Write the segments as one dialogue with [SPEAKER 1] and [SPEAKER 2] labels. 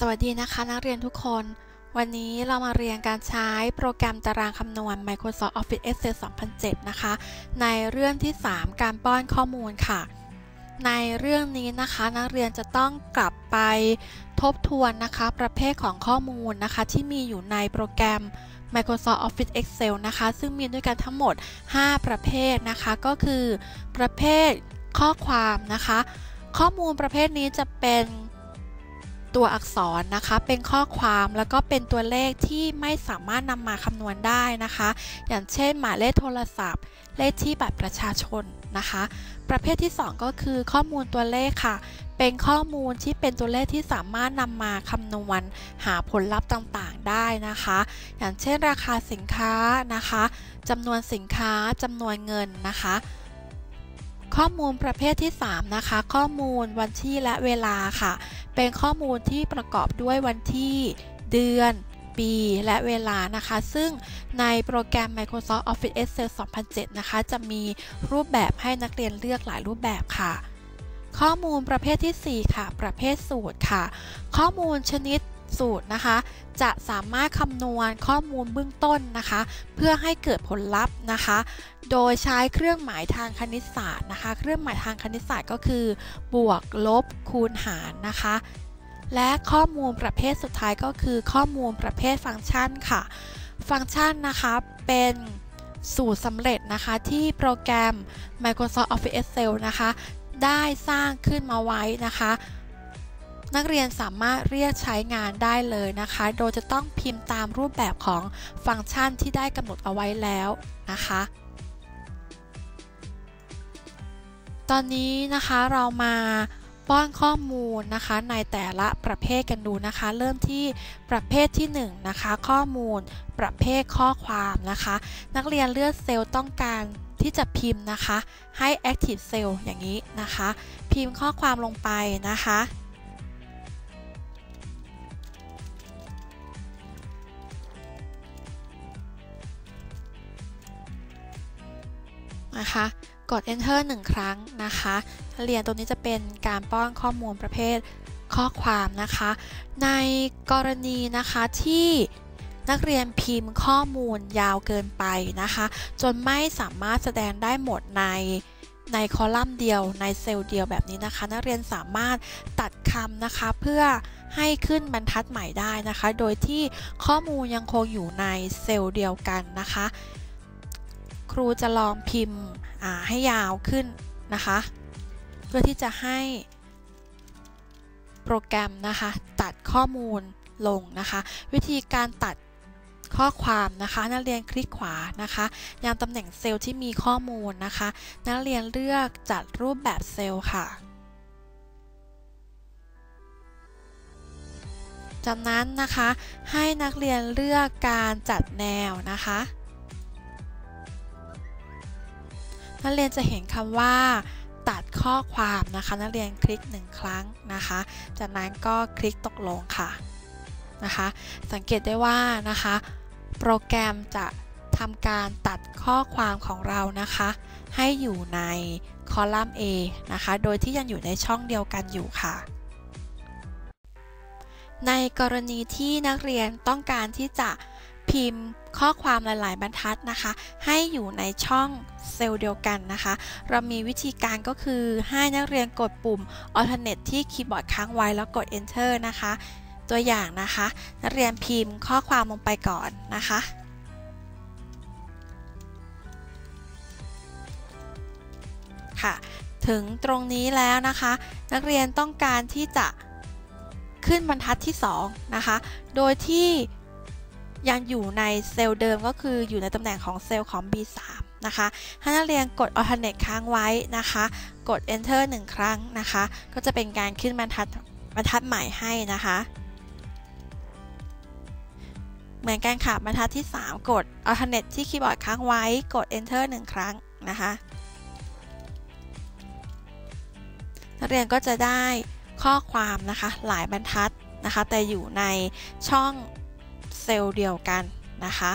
[SPEAKER 1] สวัสดีนะคะนักเรียนทุกคน วันนี้เรามาเรียนการใช้โปรแกรมตารางคำนวณ Microsoft Office Excel 2007 นะคะ ในเรื่องที่ 3 การป้อนข้อมูลค่ะ ในเรื่องนี้นะคะนักเรียนจะต้องกลับไปทบทวนนะคะ ประเภทของข้อมูลนะคะ ที่มีอยู่ในโปรแกรม Microsoft Office Excel นะคะ ซึ่งมีด้วยกันทั้งหมด 5 ประเภทนะคะ ก็คือ ประเภทข้อความนะคะ ข้อมูลประเภทนี้จะเป็น ตัวอักษรนะคะ เป็นข้อความแล้วก็เป็นตัวเลขที่ไม่สามารถนำมาคำนวณได้นะคะ อย่างเช่น หมายเลขโทรศัพท์ เลขที่บัตรประชาชนนะคะ ประเภทที่ 2 ก็คือข้อมูลตัวเลขค่ะ เป็นข้อมูลที่เป็นตัวเลขที่สามารถนำมาคำนวณหาผลลัพธ์ต่างๆ ได้นะคะ อย่างเช่นราคาสินค้านะคะจำนวนสินค้าจำนวนเงินนะคะ ข้อมูลประเภทที่ 3 นะคะ ข้อมูลวันที่และเวลาค่ะ เป็นข้อมูลที่ประกอบด้วยวันที่ เดือน ปี และเวลานะคะ ซึ่งในโปรแกรม Microsoft Office Excel 2007 นะคะ จะมีรูปแบบให้นักเรียนเลือกหลายรูปแบบค่ะ ข้อมูลประเภทที่ 4 ค่ะ ประเภทสูตรค่ะ ข้อมูลชนิด สูตรนะคะ จะสามารถคำนวณข้อมูลเบื้องต้นนะคะ เพื่อให้เกิดผลลัพธ์นะคะ โดยใช้เครื่องหมายทางคณิตศาสตร์นะคะ เครื่องหมายทางคณิตศาสตร์ก็คือ บวกลบคูณหารนะคะและข้อมูลประเภทสุดท้ายก็คือข้อมูลประเภทฟังก์ชันค่ะ ฟังก์ชันนะคะเป็นสูตรสำเร็จนะคะที่โปรแกรม Microsoft Office Excel นะคะ ได้สร้างขึ้นมาไว้นะคะ นักเรียนสามารถเรียกใช้งานได้เลยนะคะ โดยจะต้องพิมพ์ตามรูปแบบของฟังก์ชันที่ได้กำหนดเอาไว้แล้วนะคะ ตอนนี้นะคะเรามาป้อนข้อมูลนะคะในแต่ละประเภทกันดูนะคะ เริ่มที่ประเภทที่1นนะคะข้อมูลประเภทข้อความนะคะ นักเรียนเลือกเซลล์ต้องการที่จะพิมพ์นะคะ ให้ active cell อย่างนี้นะคะ พิมพ์ข้อความลงไปนะคะ นะคะ กด enter 1 ครั้งนะคะเรียนตัวนี้จะเป็นการป้อนข้อมูลประเภทข้อความนะคะ ในกรณีนะคะที่นักเรียนพิมพ์ข้อมูลยาวเกินไปนะคะ จนไม่สามารถแสดงได้หมดในในคอลัมน์เดียวในเซลล์เดียวแบบนี้นะคะ นักเรียนสามารถตัดคำนะคะเพื่อให้ขึ้นบรรทัดใหม่ได้นะคะ โดยที่ข้อมูลยังคงอยู่ในเซลล์เดียวกันนะคะ รูจะลองพิมพ์ให้ยาวขึ้นนะคะ เพื่อที่จะให้โปรแกรมนะคะตัดข้อมูลลงนะคะ วิธีการตัดข้อความนะคะ นักเรียนคลิกขวานะคะยังตำแหน่งเซลล์ที่มีข้อมูลนะคะ นักเรียนเลือกจัดรูปแบบเซลล์ค่ะ จากนั้นนะคะให้นักเรียนเลือกการจัดแนวนะคะ นักเรียนจะเห็นคำว่าตัดข้อความนะคะ นักเรียนคลิกหนึ่งครั้งนะคะ จากนั้นก็คลิกตกลงค่ะนะคะ สังเกตได้ว่านะคะ โปรแกรมจะทำการตัดข้อความของเรานะคะ ให้อยู่ในคอลัมน์ A นะคะ โดยที่ยังอยู่ในช่องเดียวกันอยู่ค่ะ ในกรณีที่นักเรียนต้องการที่จะ พิมพ์ข้อความหลาย ๆ บรรทัดนะคะ ให้อยู่ในช่องเซลล์เดียวกันนะคะ เรามีวิธีการก็คือให้นักเรียนกดปุ่ม alternate ที่คีย์บอร์ดค้างไว้แล้วกด enter นะคะ ตัวอย่างนะคะ นักเรียนพิมพ์ข้อความลงไปก่อนนะคะค่ะ ถึงตรงนี้แล้วนะคะ นักเรียนต้องการที่จะขึ้นบรรทัดที่ 2 นะคะ โดยที่ ยังอยู่ในเซลล์เดิมก็คืออยู่ในตำแหน่งของเซลล์ของ B3 นะคะให้นักเรียนกด alternate ค้างไว้นะคะ กด enter 1 ครั้งนะคะ ก็จะเป็นการขึ้นบรรทัดบรรทัดใหม่ให้นะคะ เหมือนกันค่ะบรรทัดที่ 3 กด alternate ที่คีย์บอร์ดค้างไว้ กด enter 1 ครั้งนะคะนักเรียนก็จะได้ข้อความนะคะหลายบรรทัดนะคะ แต่อยู่ในช่อง เซลล์เดียวกันนะคะ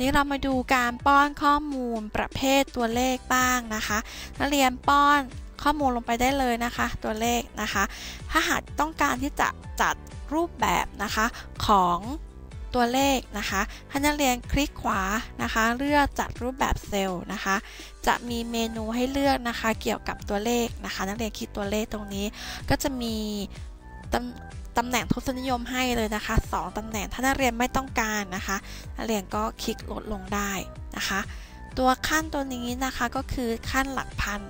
[SPEAKER 1] นี้เรามาดูการป้อนข้อมูลประเภทตัวเลขบ้างนะคะ นักเรียนป้อนข้อมูลลงไปได้เลยนะคะ ตัวเลขนะคะ ถ้าหากต้องการที่จะจัดรูปแบบนะคะของตัวเลขนะคะให้นักเรียนคลิกขวานะคะ เลือกจัดรูปแบบเซลล์นะคะ จะมีเมนูให้เลือกนะคะ เกี่ยวกับตัวเลขนะคะ นักเรียนคลิกตัวเลขตรงนี้ ก็จะมีต ตำแหน่งทศนิยมให้เลยนะคะ 2ตำแหน่งถ้านักเรียนไม่ต้องการนะคะนักเรียนก็คลิกลดลงได้นะคะ ตัวขั้นตัวนี้นะคะก็คือขั้นหลักพัน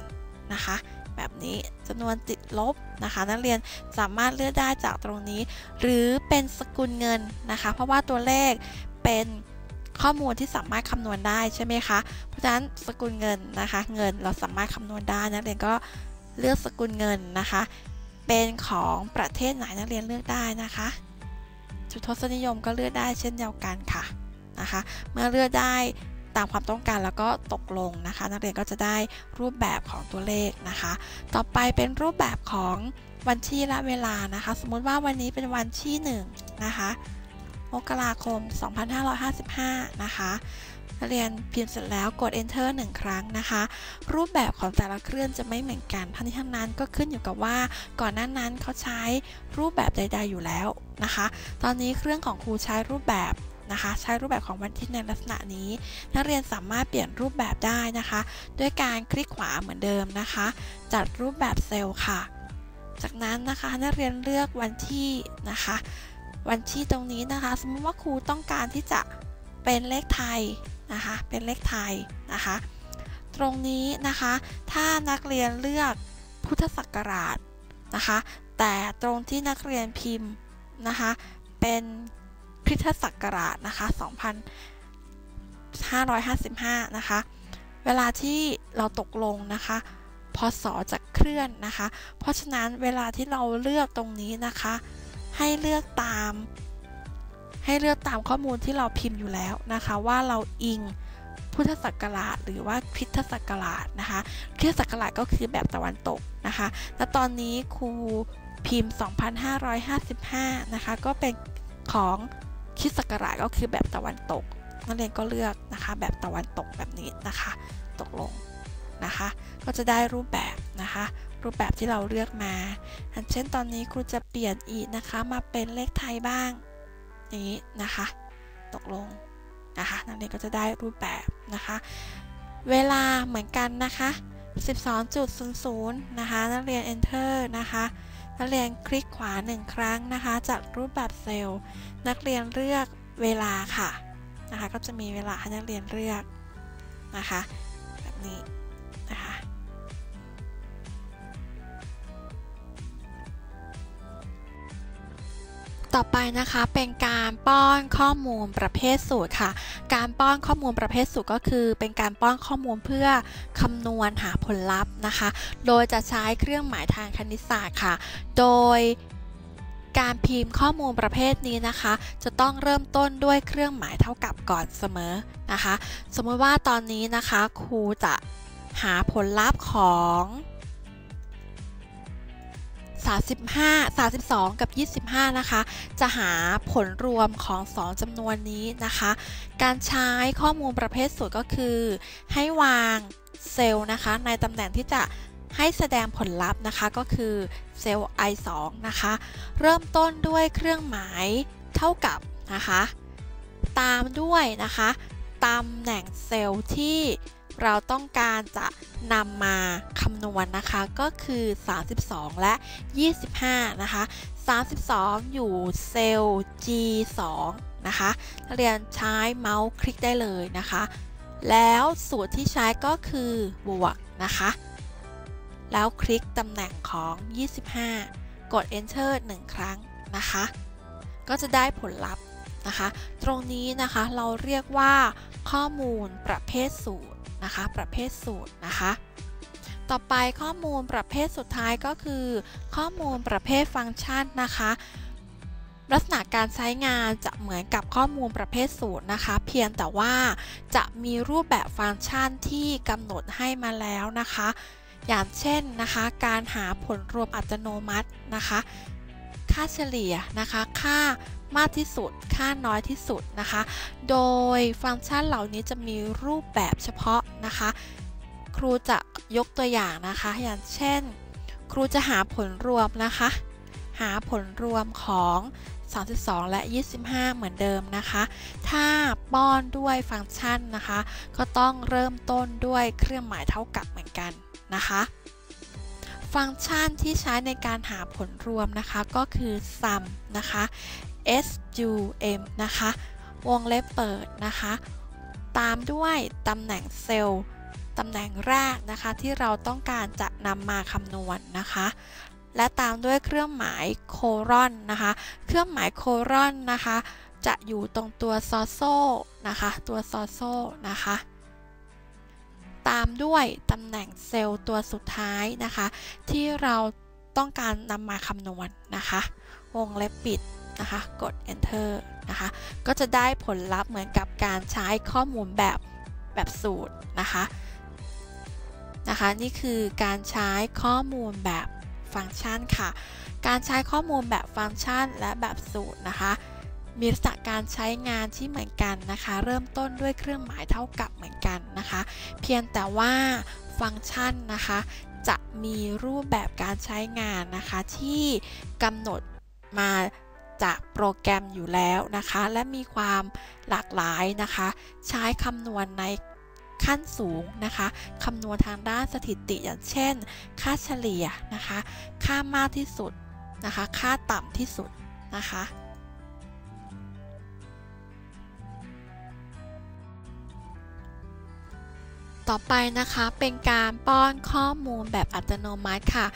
[SPEAKER 1] นะคะแบบนี้จำนวนติดลบนะคะ นักเรียนสามารถเลือกได้จากตรงนี้ หรือเป็นสกุลเงินนะคะ เพราะว่าตัวเลขเป็นข้อมูลที่สามารถคำนวณได้ใช่ไหมคะ เพราะฉะนั้นสกุลเงินนะคะ เงินเราสามารถคำนวณได้นักเรียนก็เลือกสกุลเงินนะคะ เป็นของประเทศไหนนักเรียนเลือกได้นะคะจุดทศนิยมก็เลือกได้เช่นเดียวกันค่ะนะคะ เมื่อเลือกได้ตามความต้องการแล้วก็ตกลงนะคะ นักเรียนก็จะได้รูปแบบของตัวเลขนะคะ ต่อไปเป็นรูปแบบของวันที่และเวลานะคะ สมมุติว่าวันนี้เป็นวันที่1นะคะมกราคม 2555 นะคะ นักเรียนพิมพ์เสร็จแล้วกด enter 1 ครั้งนะคะ รูปแบบของแต่ละเครื่องจะไม่เหมือนกันทั้งนี้ทั้งนั้นก็ขึ้นอยู่กับว่าก่อนหน้านั้นเขาใช้รูปแบบใด ๆอยู่แล้วนะคะ ตอนนี้เครื่องของครูใช้รูปแบบนะคะใช้รูปแบบของวันที่ในลักษณะนี้ นักเรียนสามารถเปลี่ยนรูปแบบได้นะคะ ด้วยการคลิกขวาเหมือนเดิมนะคะ จัดรูปแบบเซลล์ค่ะ จากนั้นนะคะนักเรียนเลือกวันที่นะคะ วันที่ตรงนี้นะคะ สมมติว่าครูต้องการที่จะเป็นเลขไทย นะคะ เป็นเลขไทยนะคะ ตรงนี้นะคะ ถ้านักเรียนเลือกพุทธศักราชนะคะ แต่ตรงที่นักเรียนพิมพ์นะคะ เป็นคริสตศักราชนะคะ 2555 นะคะ เวลาที่เราตกลงนะคะพศจะเคลื่อนนะคะ เพราะฉะนั้นเวลาที่เราเลือกตรงนี้นะคะ ให้เลือกตาม ให้เลือกตามข้อมูลที่เราพิมพ์อยู่แล้วนะคะ ว่าเราอิงพุทธศักราชหรือว่าคริสตศักราชนะคะคริสตศักราชก็คือแบบตะวันตกนะคะและตอนนี้ครูพิมพ์ 2555 นะคะ ก็เป็นของคิดศักราชก็คือแบบตะวันตก นักเรียนก็เลือกนะคะแบบตะวันตกแบบนี้นะคะ ตกลงนะคะ ก็จะได้รูปแบบนะคะ รูปแบบที่เราเลือกมา เช่นตอนนี้ครูจะเปลี่ยนอีกนะคะ มาเป็นเลขไทยบ้าง นี้นะคะ ตกลงนะคะนักเรียนก็จะได้รูปแบบนะคะ เวลาเหมือนกันนะคะ 12.00 นะคะ นักเรียน enter นะคะ นักเรียนคลิกขวาหนึ่งครั้งนะคะ จากรูปแบบเซลล์ นักเรียนเลือกเวลาค่ะนะคะ ก็จะมีเวลาให้นักเรียนเลือกนะคะ แบบนี้ ต่อไปนะคะเป็นการป้อนข้อมูลประเภทสูตรค่ะ การป้อนข้อมูลประเภทสูตรก็คือ เป็นการป้อนข้อมูลเพื่อคำนวณหาผลลัพธ์นะคะ โดยจะใช้เครื่องหมายทางคณิตศาสตร์ค่ะ โดยการพิมพ์ข้อมูลประเภทนี้นะคะ จะต้องเริ่มต้นด้วยเครื่องหมายเท่ากับก่อนเสมอนะคะ สมมติว่าตอนนี้นะคะครูจะหาผลลัพธ์ของ 35 32 กับ 25 นะคะ จะหาผลรวมของ 2จำนวนนี้นะคะ การใช้ข้อมูลประเภทสูตรก็คือ ให้วางเซลล์นะคะ ในตำแหน่งที่จะให้แสดงผลลัพธ์นะคะก็คือเซลล์ i2 นะคะ เริ่มต้นด้วยเครื่องหมายเท่ากับนะคะ ตามด้วยนะคะตำแหน่งเซลล์ที่ เราต้องการจะนำมาคำนวณนนะคะก็คือ 32 และ 25 นะคะ 32 อยู่เซลล์ G2 นะคะนักเรียนใช้เมาส์คลิกได้เลยนะคะ แล้วสูตรที่ใช้ก็คือบวกนะคะ แล้วคลิกตำแหน่งของ 25 กด enter 1 ครั้งนะคะ ก็จะได้ผลลัพธ์นะคะ ตรงนี้นะคะเราเรียกว่าข้อมูลประเภทสูตร นะคะ ประเภทสูตรนะคะ ต่อไปข้อมูลประเภทสุดท้ายก็คือ ข้อมูลประเภทฟังก์ชันนะคะลักษณะการใช้งานจะเหมือนกับข้อมูลประเภทสูตรนะคะ เพียงแต่ว่าจะมีรูปแบบฟังก์ชันที่กำหนดให้มาแล้วนะคะ อย่างเช่นนะคะ การหาผลรวมอัตโนมัตินะคะ ค่าเฉลี่ยนะคะ ค่า มากที่สุด ค่าน้อยที่สุดนะคะ โดยฟังก์ชันเหล่านี้จะมีรูปแบบเฉพาะนะคะ ครูจะยกตัวอย่างนะคะ อย่างเช่น ครูจะหาผลรวมนะคะ หาผลรวมของ 32 และ 25 เหมือนเดิมนะคะ ถ้าป้อนด้วยฟังก์ชันนะคะ ก็ต้องเริ่มต้นด้วยเครื่องหมายเท่ากับเหมือนกันนะคะฟังก์ชันที่ใช้ในการหาผลรวมนะคะก็คือ sum นะคะ sum นะคะ วงเล็บเปิดนะคะ ตามด้วยตำแหน่งเซลล์ตำแหน่งแรกนะคะที่เราต้องการจะนำมาคำนวณนนะคะ และตามด้วยเครื่องหมายโครอนนะคะ เครื่องหมายโครอนนะคะ จะอยู่ตรงตัวซอโซนะคะ ตัวซอโซนะคะตามด้วยตำแหน่งเซลล์ตัวสุดท้ายนะคะ ที่เราต้องการนำมาคำนวณนนะคะ วงเล็บปิด นะคะ กด enter นะคะ ก็จะได้ผลลัพธ์เหมือนกับการใช้ข้อมูลแบบแบบสูตรนะคะนะคะ นี่คือการใช้ข้อมูลแบบฟังก์ชันค่ะ การใช้ข้อมูลแบบฟังก์ชันและแบบสูตรนะคะ มีลักษณะการใช้งานที่เหมือนกันนะคะ เริ่มต้นด้วยเครื่องหมายเท่ากับเหมือนกันนะคะ เพียงแต่ว่าฟังก์ชันนะคะ จะมีรูปแบบการใช้งานนะคะที่กำหนดมา จากโปรแกรมอยู่แล้วนะคะ และมีความหลากหลายนะคะ ใช้คำนวณในขั้นสูงนะคะคำนวณทางด้านสถิติอย่างเช่น ค่าเฉลี่ยนะคะ ค่ามากที่สุดนะคะ ค่าต่ำที่สุดนะคะต่อไปนะคะเป็นการป้อนข้อมูลแบบอัตโนมัติค่ะ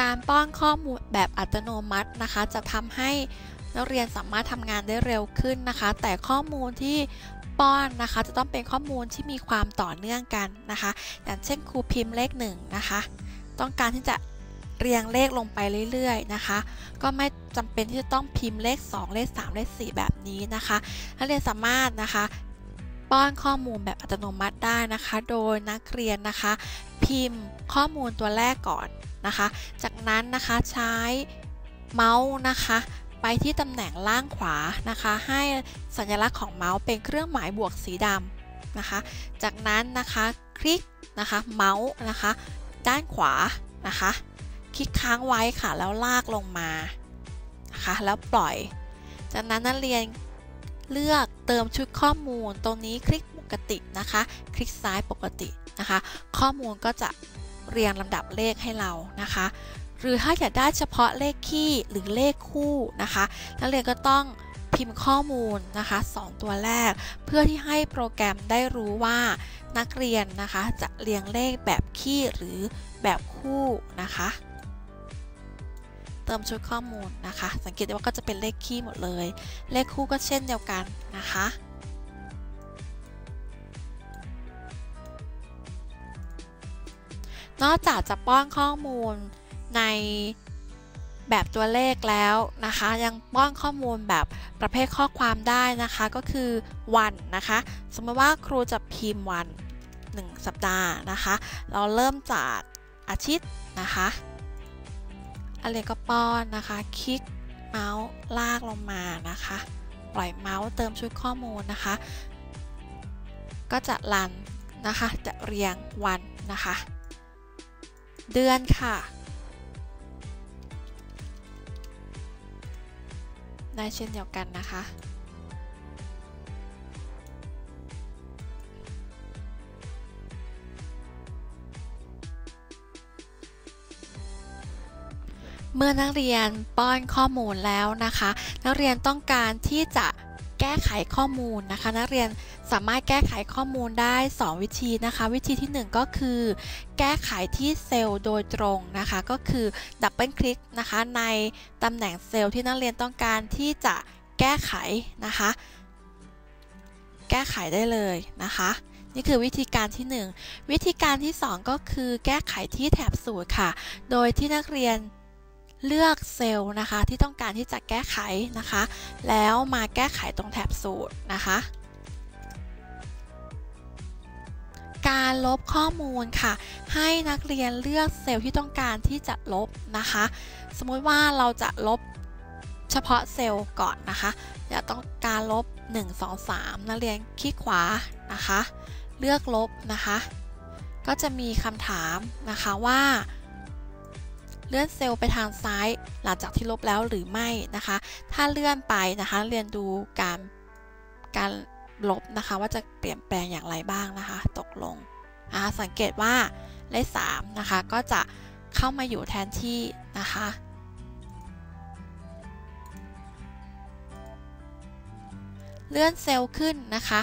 [SPEAKER 1] การป้อนข้อมูลแบบอัตโนมัตินะคะ จะทำให้ นักเรียนสามารถทำงานได้เร็วขึ้นนะคะ แต่ข้อมูลที่ป้อนนะคะ จะต้องเป็นข้อมูลที่มีความต่อเนื่องกันนะคะ อย่างเช่นครูพิมพ์เลข1นะคะ ต้องการที่จะเรียงเลขลงไปเรื่อยๆนะคะ ก็ไม่จำเป็นที่จะต้องพิมพ์เลข 2 เลข 3 เลข 4 แบบนี้นะคะนักเรียนสามารถนะคะ ป้อนข้อมูลแบบอัตโนมัติได้นะคะ โดยนักเรียนนะคะ พิมพ์ข้อมูลตัวแรกก่อนนะคะ จากนั้นนะคะใช้เมาส์นะคะ ไปที่ตำแหน่งล่างขวานะคะ ให้สัญลักษณ์ของเมาส์เป็นเครื่องหมายบวกสีดำนะคะ จากนั้นนะคะคลิกนะคะเมาส์นะคะด้านขวานะคะ คลิกค้างไว้ค่ะแล้วลากลงมานะคะแล้วปล่อย จากนั้นนักเรียนเลือกเติมชุดข้อมูลตรงนี้คลิกปกตินะคะ คลิกซ้ายปกตินะคะ ข้อมูลก็จะเรียงลำดับเลขให้เรานะคะ หรือถ้าอยากได้เฉพาะเลขคี่หรือเลขคู่นะคะนักเรียนก็ต้องพิมพ์ข้อมูลนะคะ 2 ตัวแรก เพื่อที่ให้โปรแกรมได้รู้ว่านักเรียนนะคะ จะเรียงเลขแบบคี่หรือแบบคู่นะคะ เติมชุดข้อมูลนะคะ สังเกตได้ว่าก็จะเป็นเลขคี่หมดเลย เลขคู่ก็เช่นเดียวกันนะคะนอกจากจะป้อนข้อมูล ในแบบตัวเลขแล้วนะคะ ยังป้อนข้อมูลแบบประเภทข้อความได้นะคะ ก็คือวันนะคะ สมมติว่าครูจะพิมพ์วัน 1 สัปดาห์นะคะ เราเริ่มจากอาทิตย์นะคะอะไรก็ป้อนนะคะ คลิกเมาส์ลากลงมานะคะ ปล่อยเมาส์เติมชุดข้อมูลนะคะ ก็จะรันนะคะ จะเรียงวันนะคะ เดือนค่ะ ได้เช่นเดียวกันนะคะ เมื่อนักเรียนป้อนข้อมูลแล้วนะคะ นักเรียนต้องการที่จะแก้ไขข้อมูลนะคะ นักเรียน สามารถแก้ไขข้อมูลได้ 2 วิธีนะคะ วิธีที่ 1 ก็คือ แก้ไขที่เซลล์โดยตรงนะคะ ก็คือดับเบิลคลิกนะคะในตำแหน่งเซลล์ที่นักเรียนต้องการที่จะแก้ไขนะคะ แก้ไขได้เลยนะคะนี่คือวิธีการที่ 1 วิธีการที่ 2 ก็คือแก้ไขที่แถบสูตรค่ะ โดยที่นักเรียนเลือกเซลล์นะคะ ที่ต้องการที่จะแก้ไขนะคะ แล้วมาแก้ไขตรงแถบสูตรนะคะ การลบข้อมูลค่ะ ให้นักเรียนเลือกเซลล์ที่ต้องการที่จะลบนะคะ สมมุติว่าเราจะลบเฉพาะเซลล์ก่อนนะคะอยากต้องการลบ 1 2 3 นักเรียนคลิกขวานะคะ เลือกลบนะคะ ก็จะมีคำถามนะคะว่า เลื่อนเซลล์ไปทางซ้ายหลังจากที่ลบแล้วหรือไม่นะคะ ถ้าเลื่อนไปนะคะเรียนดูการการ ลบนะคะ ว่าจะเปลี่ยนแปลงอย่างไรบ้างนะคะ ตกลงสังเกตว่าเลข3นะคะ ก็จะเข้ามาอยู่แทนที่นะคะเลื่อนเซลล์ขึ้นนะคะ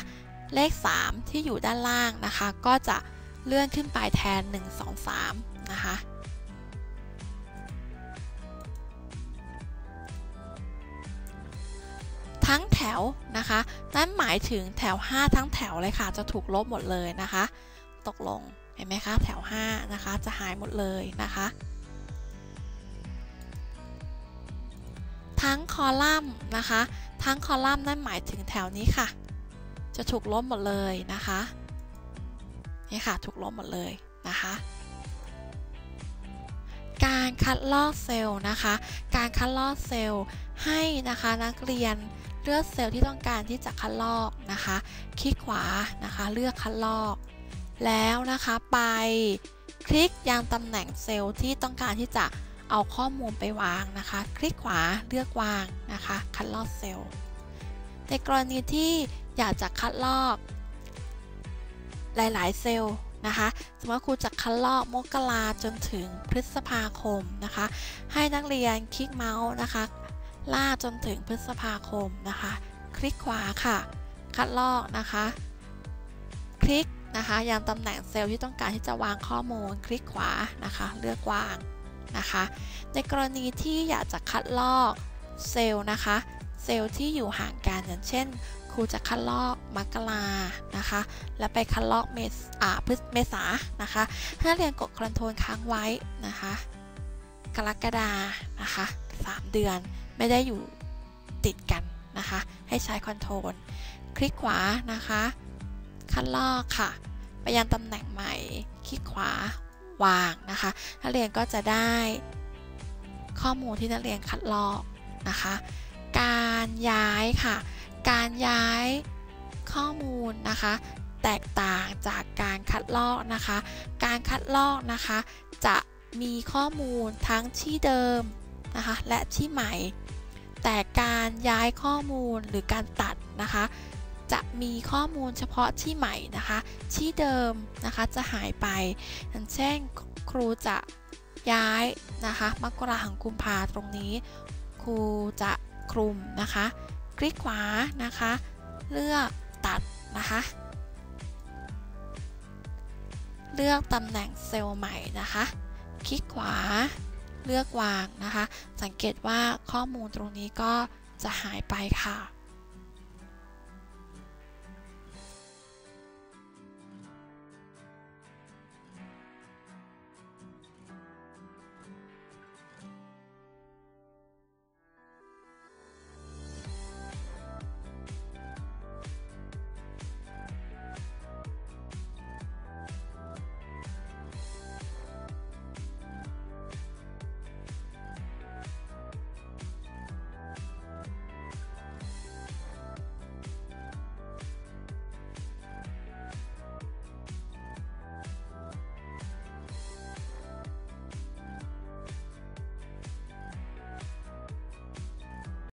[SPEAKER 1] เลข 3 ที่อยู่ด้านล่างนะคะ ก็จะเลื่อนขึ้นไปแทน 1 2 3 นะคะ ทั้งแถวนะคะ นั่นหมายถึงแถว 5 ทั้งแถวเลยค่ะ จะถูกลบหมดเลยนะคะ ตกลง เห็นไหมคะ แถว 5 นะคะ จะหายหมดเลยนะคะ ทั้งคอลัมน์นะคะ ทั้งคอลัมน์นั่นหมายถึงแถวนี้ค่ะ จะถูกลบหมดเลยนะคะ นี่ค่ะ ถูกลบหมดเลยนะคะการคัดลอกเซลล์นะคะ การคัดลอกเซลล์ให้นะคะนักเรียน เลือกเซลล์ที่ต้องการที่จะคัดลอกนะคะ คลิกขวานะคะ เลือกคัดลอก แล้วนะคะไปคลิกยังตำแหน่งเซลล์ที่ต้องการที่จะเอาข้อมูลไปวางนะคะ คลิกขวาเลือกวางนะคะ คัดลอกเซลล์ ในกรณีที่อยากจะคัดลอก หลาย ๆ เซลล์นะคะสมมติครูจะคัดลอกมกราจนถึงพฤษภาคมนะคะ ให้นักเรียนคลิกเมาส์นะคะ ล่าจนถึงพฤษภาคมนะคะ คลิกขวาค่ะ คัดลอกนะคะ คลิกนะคะยังตำแหน่งเซลล์ที่ต้องการที่จะวางข้อมูล คลิกขวานะคะ เลือกวางนะคะ ในกรณีที่อยากจะคัดลอกเซลล์นะคะ เซลล์ที่อยู่ห่างกันอย่างเช่น ครูจะคัดลอกมกรานะคะ แล้วไปคัดลอกเมษาพฤษเมษานะคะให้เรียนกดคอนโทรลค้างไว้นะคะ กรกฎานะคะ 3 เดือน ไม่ได้อยู่ติดกันนะคะ ให้ใช้คอนโทรลคลิกขวานะคะคัดลอกค่ะ ไปยังตำแหน่งใหม่ คลิกขวาวางนะคะ นักเรียนก็จะได้ข้อมูลที่นักเรียนคัดลอกนะคะ การย้ายค่ะ การย้ายข้อมูลนะคะ แตกต่างจากการคัดลอกนะคะ การคัดลอกนะคะ จะมีข้อมูลทั้งที่เดิม นะคะและที่ใหม่ แต่การย้ายข้อมูลหรือการตัดนะคะ จะมีข้อมูลเฉพาะที่ใหม่นะคะ ที่เดิมนะคะจะหายไปอย่างเช่นครูจะย้ายนะคะมกราหังกุมภาตรงนี้ ครูจะคลุมนะคะ คลิกขวานะคะ เลือกตัดนะคะ เลือกตำแหน่งเซลล์ใหม่นะคะ คลิกขวา เลือกวางนะคะ สังเกตว่าข้อมูลตรงนี้ก็จะหายไปค่ะ